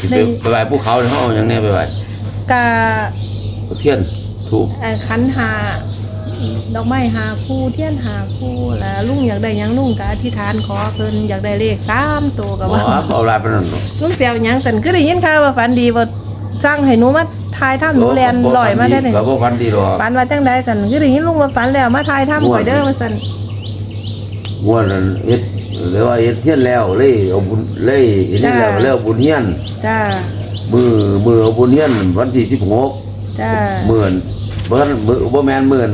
สิไปในไปไหว้ภูเขาเนี่ยเขาเอาอย่างเนี้ยไปไหว้กะเทียนถูกเอ่อขันหาดอกไม้หาคู่เทียนหาคู่แล้วลุงอยากได้หยังลุงก็อธิษฐานขอเพิ่นอยากได้เลขสามตัวก็อ๋ว่าอเอาลายไปนั่นเนาะลุงเสียวหยังสันก็ได้ยินข่าวว่าฝันดีว่าจ้างให้หนูมาทายถ้ำหนูแลนลอยมาได้เลยก็บ่ฟันดีหรอกฝันว่าจังใดสันก็ได้ยินลุงว่าฝันแล้วมาทายถ้ำข่อยเด้อว่าสันม่วนนั้นเฮ็ด หรือว่าเฮ็ดเทียนแล้วเลยเอาบุญเลยเฮ็ดเทียนแล้วก็เลยเอาบุญเฮียนจ้ามือมือเอาบุญเฮียนวันที่16จ้าหมื่นเบิ่นมือบ่แม่นหมื่น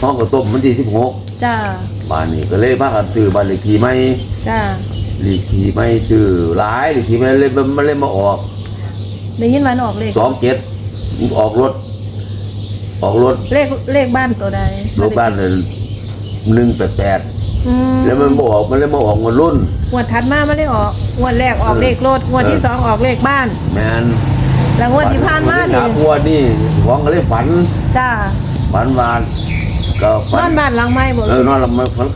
ห้องก็ต้มวันที่16จ้าบ้านนี้ก็เลยพากันซื้อบ้านเลขที่ใหม่จ้าเลขที่ใหม่ซื้อหลายเลขที่ใหม่เลยมันเลยมาออกได้ยินวันออกเลข27ออกรถ ออกรถเลขเลขบ้านตัวใดรถบ้านเลย188 อืมแล้วมันบ่ออกมันเลยมาออกมันรุ่นงวดถัดมาไม่ได้ออกงวดแรกออกเลขรถงวดที่เออสองออกเลขบ้าน แม่นแล้วงวดที่ผ่านมาวันี่ที่สงวดนี่ของก็เลยฝันจ้าฝันว่าก็นฝัอนบ้านหลังไม้บ่เออนอนแล้วมันฝัน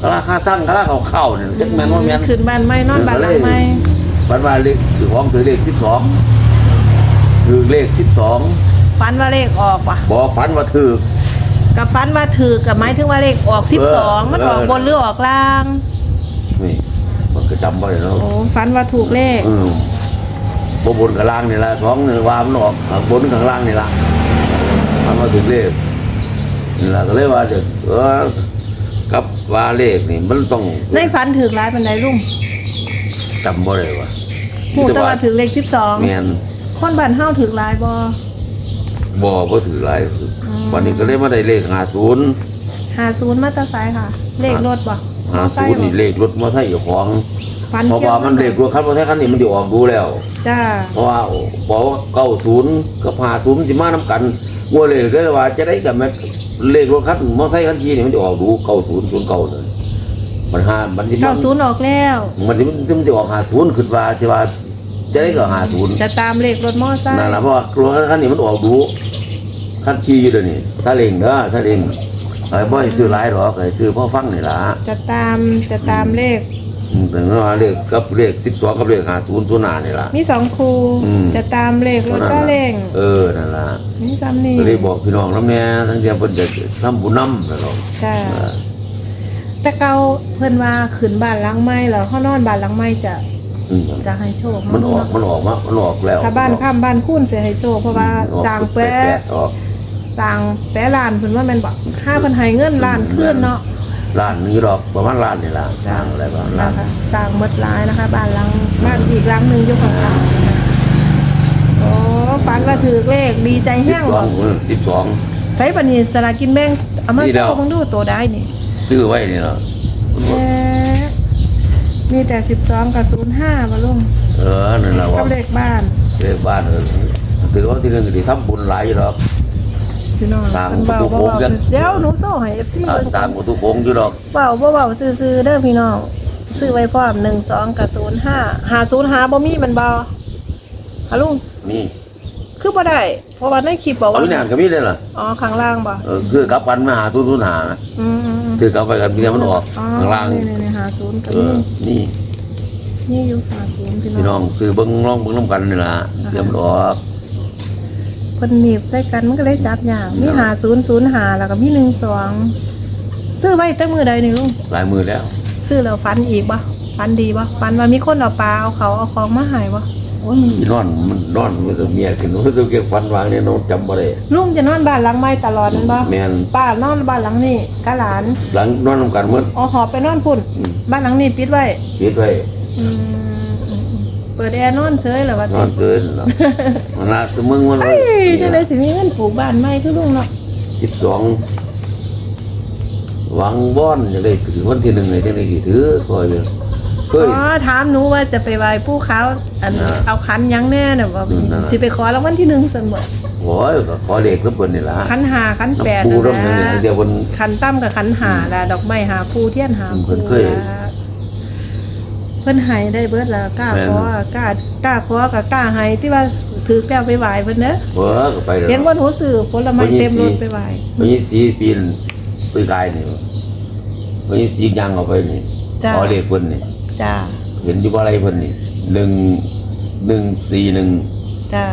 กะลาค่าสั่งกะลาเขาเข้าเนี่ยจักแม่นว่าแม่นขึ้นบ้านไม้นอนบ้านหลังไม้ฝันว่าเลขถือของถือเลข12ถือเลข12ฝันว่าเลขออกว่ะบ่ฝันว่าถือ กับฝันว่าถือกับหมายถึงว่าเลขออกเออ12มันออกเออบนหรือออกล่าง นี่มันก็จำบ่ได้เนาะโอ้ฝันว่าถูกเลขเออบ่บนกับล่างนี่ล่ะสองนี่ว่ามันออกข้างบนข้างล่างนี่ล่ะมันว่าถือเลขนี่ล่ะก็เลยว่าเดี๋ยวเออกับว่าเลขนี่มันต้องในฝันถือร้ายปันไดลุงจำบ่ได้ว่าหูแตว่าถือเลขแม่น12คนบ้านเฮาถือร้ายบ่บ่บ่ถือหลายอืม วันนี้ก็เลยมาได้เลข50 50มาแตาไซค่ะ เลขรถบ่50นี่เลขรถมอเตอร์ไซค์เจ้าของฝันเพราะเกี่ยวว่ามันเลขรถคันมอเตอร์ไซค์คันนี้มันสิออกดูแล้วจ้าเพราะว่าบอกว่าเก้าศูนย์กับห้าศูนย์จะมาน้ำกันงวดเลยก็เลยว่าจะได้กับแม่เลขรถคันมอไซค์คันทีนี่มันจะออกดูเก้าศูนย์ศูนย์เก้าเลยมันห้ามันจะ90ออกแล้ว มันจะมันจะออกห้าศูนย์ขึ้นว่าจะว่าจะได้กับห้าศูนย์จะตามเลขรถมอไซค์นั่นแหละเพราะว่ารถคันนี้มันออกดู คันทีอยู่เดี๋ยวนี้ถ้าเล่งเด้อถ้าเล่งไอ้บ่ให้ซื้อหลายหรอกไอ้ซื้อพ่อฟังนี่ล่ะจะตามจะตามเลข อืมแต่ว่าเลขกับเลขสิบสองกับเลขห้าศูนย์ศูนย์หน้านี่ล่ะ มีสองครูอืม จะตามเลขรถท่าก็นั้นเลล่ะงเออนั่นล่ะนี่ซ้ำนี่ก็เลยบอกพี่น้องน้ำแน่ทั้งเดียวเพิ่นจะทำบุญน้ำนะเนาะจ้าแต่เก่าเพิ่นว่าขึ้นบ้านหลังไม้แล้วเฮานอนบ้านหลังไม้จะอืมจะให้โชคมันออกมันออกมามันออกแล้วถ้าบ้านข้ามบ้านคุ้นสิให้โชคเพราะว่าออกสร้างแปแปะดออก สร้างแปะล้านเพิ่นว่าแม่นบ่ห้าเพิ่นให้เงินล้านคืนเนาะล้านนี้ดอกประมาณล้านนี่ล่ะสร้างอะไรบ้างล้านะนคะสร้างหมดหลายนะคะ บ้านหลังบ้านอีกหลังหนึงอยู่ข้างๆนะคะโอ้ฝันว่าถือเลขดีใจสิแห้บงสอบ่งสิบสอง ใช้ปานนี้สลากกินแบ่งเอามานี่แล้โซ่วเบิ่งดูตัวได้นี่ ซื้อไว้นี่เนาะแหมมีแต่12กับ05มาลุงเออนั่นแหละกัว่าบเลขบ้าน เลขบ้านเออถือว่าที่หนึงก็สิทำบุญหลายอยู่ดอก พี่น้องตามเพิ่นเบาประตูโค้งเบายังเดี๋ยวหนูโซ่ให้ FC อ่าเบิ่งตามประตูโค้งอยู่ดอกเบาบ่เบาซื่อๆเด้อพี่น้องซื้อไว้พร้อม1 2กับ05 505บ่มีมันบ่ฮะลุงนี่คือบ่ได้เพราะว่าในคลิปบอกเอาว่าอีนานก็มีเลยล่ะอ๋อข้างล่างบ่เออคือกลับกันมาหาทุนทุนหานะอืมๆคือกลับไปกันพี่มันออกอ๋อข้างล่างนี่ๆๆ50ก็เอมีอนี่นี่อยู่50พี่พี่น้น้อองงซื้อเบิ้งลองเบิ้งน้ำกันนี่ล่ะเดี๋ยวมันออก เพิ่นหนีบใส่กันมันก็เลยจับยากมี5005แล้วก็มี12ซื้อไว้แต่มื้อใดนี่ลุงหลายมือแล้ว ซื้อแล้วฟันอีกปะฟันดีปะฟันว่ามีคนเอาปลาเอาเขาเอาของมาใหายปะโอ้ยมันนอนมันนอนมันจะเมียขึ้นมันจะเก็บฟันวางเนี่ยน้องจำบ่ได้ลุงจะนอนบ้านหลังไม้ตลอดนั่นปะแม่นป้านอนบ้านหลังนี้กะหลานหลังนอนนำกันหมดเอาหอบไปนอนพุ่นอืมบ้านหลังนี้ปิดไว้ปิดไว้อืมอืมอืม เปิดแอร์นอนเฉยเหรอวะนอนเสือนเนาะมันน่าจะมึงมันเฮ้ยจะได้สิมีเงินปลูกบ้านใหม่คือลุงเนาะสิบสองหวังบ้อนจะได้ถือวันที่หนึ่งเลยจะได้กี่ถือคอยอยู่เคยอ๋อถามหนูว่าจะไปไหว้ผู้เขาอันอ่าเอาขันหยังแน่น่ะว่าอืมนั่นน่ะ สิไปขอรางวัลที่หนึ่งสันบ่โอ้ยก็ขอเด็กแล้วเปิดนี่ล่ะขันหาขันแปดน้ำปูนั่นน้ำหนึ่งแหละเดี๋ยวบนขันตั้มกับขันหาละดอกไม้หาภูเทียนหาอืมเพิ่ภูนเคยละเพิ่นให้ได้เบิดแล้วกล้าแม่นขอกล้ากล้าขอกับกล้าให้ที่ว่าถือแก้วไปไหว้เพิ่นเด้อเบ้อก็ไปแล้วเห็นว่าหนูซื้อผลไม้เพิ่นยี่เต็มรถสิบไปไหว้วันนี้สีปีนปีกายนี่วันนี้สียางเอาไปนี่จ้าขอเลขเพิ่นนี่จ้าเห็นอยู่บ่อะไรเพิ่นนี่หนึ่งหนึ่งสี่หนึ่งจ้า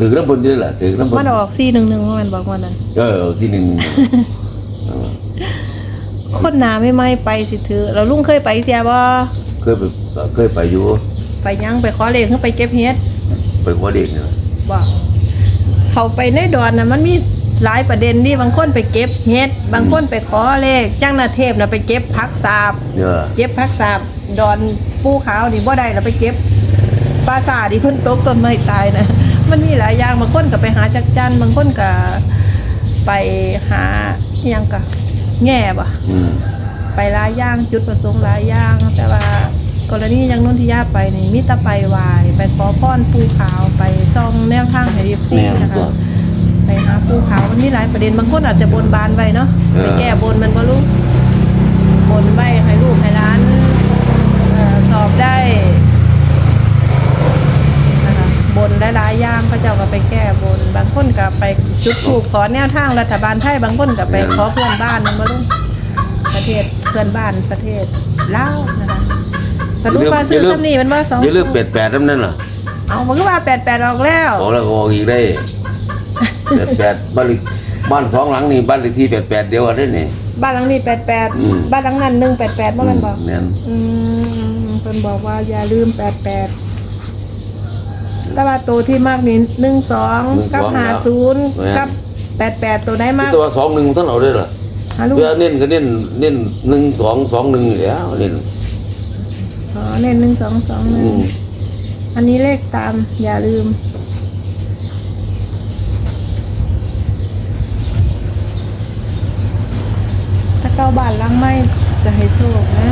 ถือน้ำบนนี่แหละถือน้ำบนมันออกสี่หนึ่งหนึ่งมันบอกว่านั้นเออที่หนึ่งคนหนาไม่ไม่ไปสิถือเราลุงเคยไปเสียบ่ เคยไปเคยไปอยู่ไปยังไปขอเลขขึ้นไปเก็บเฮ็ดไปขอเด็กเนี่ยบ่เขาไปในดอนน่ะมันมีหลายประเด็นที่บางคนไปเก็บเฮ็ด บางคนไปขอเลขจ้างนาเทพน่ะไปเก็บพักสาบเนี่ยเก็บพักสาบดอนปูขาวนี่บ่ได้เราไปเก็บปลาสาทที่เพิ่นตกต้นไม้ตายนะมันมีหลายอย่างบางคนก็ไปหาจักจันบางคนก็ไปหาอหยังก็แง่บ่อืม ไปหลายอย่างจุดประสงค์หลายอย่างแต่ว่ากรณีอยังนุ่นที่ยาไปนี่มิตรไปไหวาย ไปขอพรปูขาวไปซ่องแนวทางให้เรียบซีแม่นนะตัคะวไปหาปูขาวมันมีหลายประเด็นบางคนอาจจะบนบานไว้เนาะเออไปแก้บนมันก็รู้บนไว้ให้ลูกให้ร้านเอ่อสอบได้นะคะบนหลายๆอย่างพระเจ้าก็ไปแก้บน บางคนก็ไปจุดถูกขอแนวทางรัฐบาลไทยบางคนก็ไปขอเพื่อนบ้านมันก็รู้ประเทศ เพื่อนบ้านประเทศลาวนะคะกระดูกปลาซื้อซ้ำนี่มันว่าสองอย่าลืมเป็ดแปดน้ำนั่นน่ะเอามันก็ว่าแปดแปดออกแล้วออกแล้วก็ออกอีกได้แปดแปดบ้านเลขบ้านสองหลังนี่บ้านเลขที่แปดแปดเดียวกันได้นี่บ้านหลังนี้แปดแปดอืมบ้านหลังนั้นหนึ่งแปดแปดเมื่อมันบอกเนี่ยอืมเพิ่นบอกว่าอย่าลืมแปดแปดแต่ว่าตัวที่มากนี่หนึ่งสองกับหาศูนย์กับแปดแปดตัวได้มาก ตัวสองหนึ่งท่านเอาได้เหรอ ฮะลูกเพื่อเน้นก็เน้นเน้นหนึ่งสองสองหนึ่งอยู่แล้วเน้นอ๋อเน้นหนึ่งสองสองหนึ่อืงมอันนี้เลขตามอย่าลืม ถ้าเก้าบาทล้างไม่จะให้โชคนะ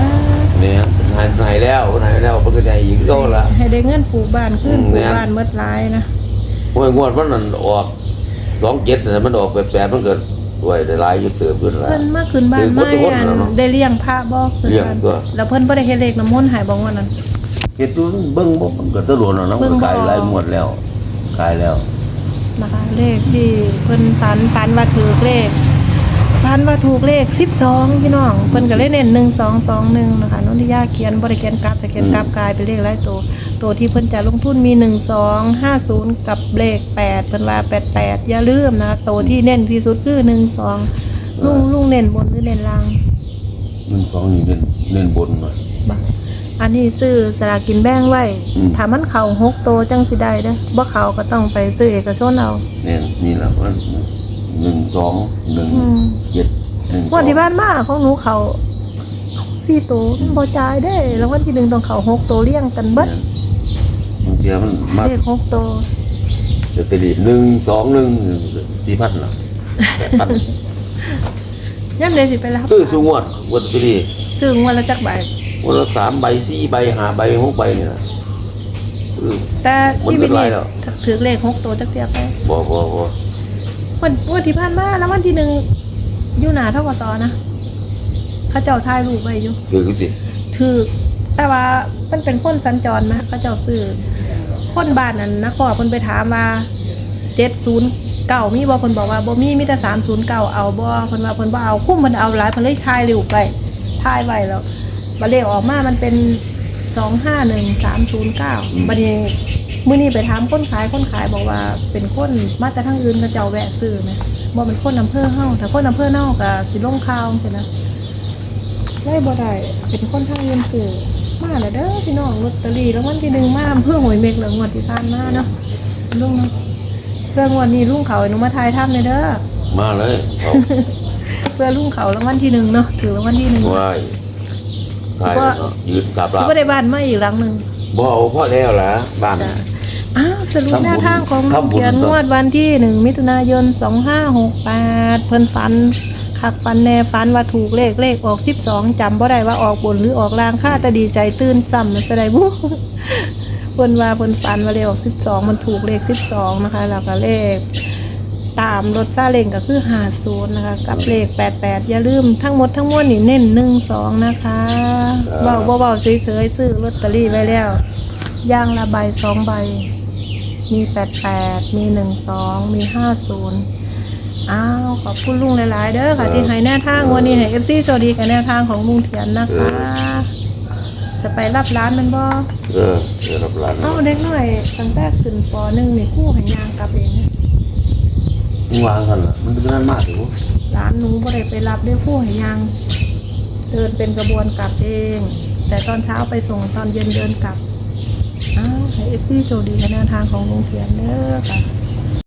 เนี่ยหายหายแล้วหายแล้วมันก็ได้อีกก็ละ ให้ได้เงินปลูกบ้านขึ้นอืมปลูกเนี่ย บ้านเมื่อร้ายนะโอ้ยงวดมันนั่นออกสองเจ็ดแต่มันออกแปดแปดมันเกิด ด้วยได้หลายอยุดเติมขึ้นแล้วเพิ่นมาขึ้นบ้านคือไม่คนทุกคนอันน่ะเนาะได้เลี้ยงพระบ่ขึ้นเลี้ยงบ้านตัว แล้วเพิ่นบ่ได้เฮ็ดเลขน้ำมนต์ให้บ่ว่านั้นเห็นตัวเบิ้งบ่มันก็ตะโดนแล้วนะเบิ่มันงบ่ขายหลายหมดแล้วขายแล้วนะคะเลขที่เพิ่นฝันฝันว่าถูกเลข ฝันว่าถูกเลข12พี่น้องเพิ่นก็เลยเน้น1221นะคะนนทิยาเขียนบ่ได้เขียนกราฟแต่เขียนกราฟกลายเป็นเลขหลายตัวตัวที่เพิ่นจะลงทุนมี1250กับเลข8เพิ่นว่า88อย่าลืมนะตัวที่เน้นที่สุดคือ12ลุงลุงเน้นบนหรือเน้นล่างหนึ่งสองนี่เน้นเน้นบนหน่อยอันนี้ซื้อสลากกินแบ่งไว้ถ้ามันเข้าหกตัวจังสิได้เด้อบ่เข้าก็ต้องไปซื้อเอกชนเอาเนี่ยนี่แหละมัน หนึ่งสองหนึ่งอืมเจ็ดหนึ่งสงวันองที่บ้านมาของหนูเขาสี่ตัวมันบ่จ่ายได้แล้ววันที่หนึ่งต้องเขาหกตัวเลี้ยงกันเบิดบางทีมันมาเลขหกตัวเดี๋ยวจะดีหนึ่งสองหนึ่งสี่พันหรอแปดพันย่ำเลยสิไปรับซื้อสูงวดงวดจะดีซื้องวดละจักใบวันละสามใบสี่ใบห้าใบหกใบเนี่ยนะซื้อแต่มันที่เป็วินไรนี่แล้วถือเลขหกตัวจักเทียบไปบ่บ่บ่ วันวันที่ผ่านมาแล้ววันที่หนึ่งอยู่หนาเท่ากับซอนะเขาเจ้าถ่ายรูปไว้อยู่คือคือติถือแต่ว่ามันเป็นคนสัญจรนะเขาเจ้าซื้อคนบ้านนั้นนะขอเพิ่นไปถามว่าเจ็ดศูนย์เก่ามีบ่เพิ่นบอกว่าบ่มีมีแต่สามศูนย์เก่าเอาบ่เพิ่นว่าเพิ่นบ่เอาคุ้มเพิ่นเอาหลายเพิ่นเลยถ่ายรูปไปถ่ายไว้แล้วบัดเลขออกมามันเป็นสองห้าหนึ่งสามศูนย์เก้าบัดนี้ มื้อนี้ไปถามคนขายคนขายบอกว่า เป็นคนมาแต่ทางอื่นเขาเจ้าแวะซื้อไหมบ่เป็นคนอำเภอเฮาถ้าคนอำเภอเฮาก็สิลงข่าวจังซี่นะได้บ่ได้เป็นคนทางเงินสื่อมาแล้วเด้อพี่น้องลอตเตอรี่รางวัลที่หนึ่งมาเพื่อหวยเมกเหลืองวดที่ผ่านมาเนาะลุงเนาะเพื่องวดนี้ลุงเขาให้หนูมาทายถ้ำเลยเด้อมาเลยเอาเพื่อลุงเขารางวัลที่หนึ่งเนาะถือรางวัลที่หนึ่งว้ายขายแล้วเนาะยืดกลับสิลาบ่ได้บ้านมาอีกหลังหนึ่งบ่เอาพ่อแล้วล่ะบ้าน จ้ะ อ้าวสรุปทำบุญแนวทางของทำบุญเขียนงวดวันที่หนึ่งมิถุนายนสองห้าหกแปดเพิ่นฝันคักฝันแน่ฝันว่าถูกเลขเลขออกสิบสองจำบ่ได้ว่าออกบนหรือออกล่างค่าจะดีใจตื่นซ้ำมันจะได้บุเพิ่นว่าเพิ่นฝันว่าเลขออกสิบสองมันถูกเลขสิบสองนะคะ แล้วก็เลขตามรถซาเล้งก็คือหาศูนย์นะคะ กับเลขแปดแปดอย่าลืมทั้งหมดทั้งมวลนี่เน้นหนึ่งสองนะคะเบาเบาๆเฉยๆซื้อลอตเตอรี่ไว้แล้วย่างละใบสองใบ มีแปดแปดมีหนึ่งสองมีห้าศูนย์อ้าวขอบคุณลุงหลาย ๆ เด้อค่ะที่ให้แนวทางวันนี้ให้เอฟซีสวัสดีกับแนวทางของลุงเทียนนะคะ จะไปรับร้านมันบ่เอเออเออรับหลานเอ้าเด็กน้อยตั้งแต่ขึ้นปหนึ่งนี่ครู่ให้ยางกลับเองนะมึงวางกันล่ะมันเป็นนั่นมากถึงร้านหนูบ่ได้ไปรับได้ครู่ให้ยางเดินเป็นกระบวนกลับเอง แต่ตอนเช้าไปส่งตอนเย็นเดินกลับ อ้าวให้เอฟซีโชคดีกับแนวทางของลุงเขียนเด้อค่ะ